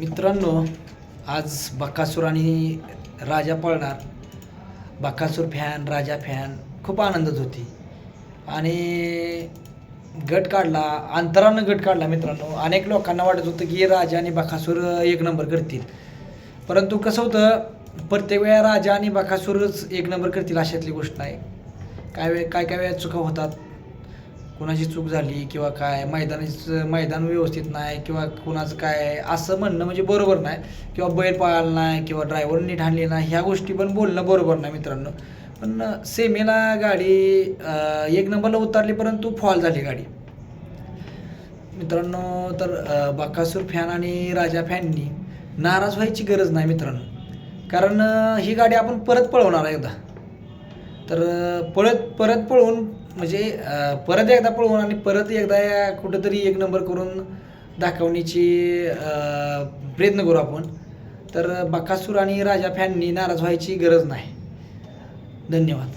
मित्रांनो आज बकासूर आणि राजा पळणार. बकासूर फॅन राजा फॅन खूप आनंदात होती. आणि गट काढला अंतरानं गट काढला मित्रांनो. अनेक लोकांना वाटत होतं की राजा आणि बकासूर एक नंबर करतील. परंतु कसं होतं प्रत्येक वेळा राजा आणि बकासूरच एक नंबर करतील अशातली गोष्ट नाही. काय वेळ काय काय वेळा चुका होतात कुणाची चूक झाली किंवा काय? मैदानाचं मैदान व्यवस्थित नाही किंवा कुणाचं काय? असं म्हणणं म्हणजे बरोबर नाही. किंवा बैल पळाला नाही किंवा ड्रायव्हर नीट आणली नाही ह्या गोष्टी पण बोलणं बरोबर नाही मित्रांनो. पण सेमीला गाडी एक नंबरला उतरली परंतु फॉल झाली गाडी. मित्रांनो तर बाकासूर फॅन आणि राजा फॅननी नाराज व्हायची गरज नाही मित्रांनो. कारण ही गाडी आपण परत पळवणार आहे एकदा. तर पळत परत पळवून म्हणजे परत एकदा पळवून आणि परत एकदा या कुठंतरी एक नंबर करून दाखवण्याची प्रयत्न करू आपण. तर बकासूर आणि राजा फॅननी नाराज व्हायची गरज नाही. धन्यवाद.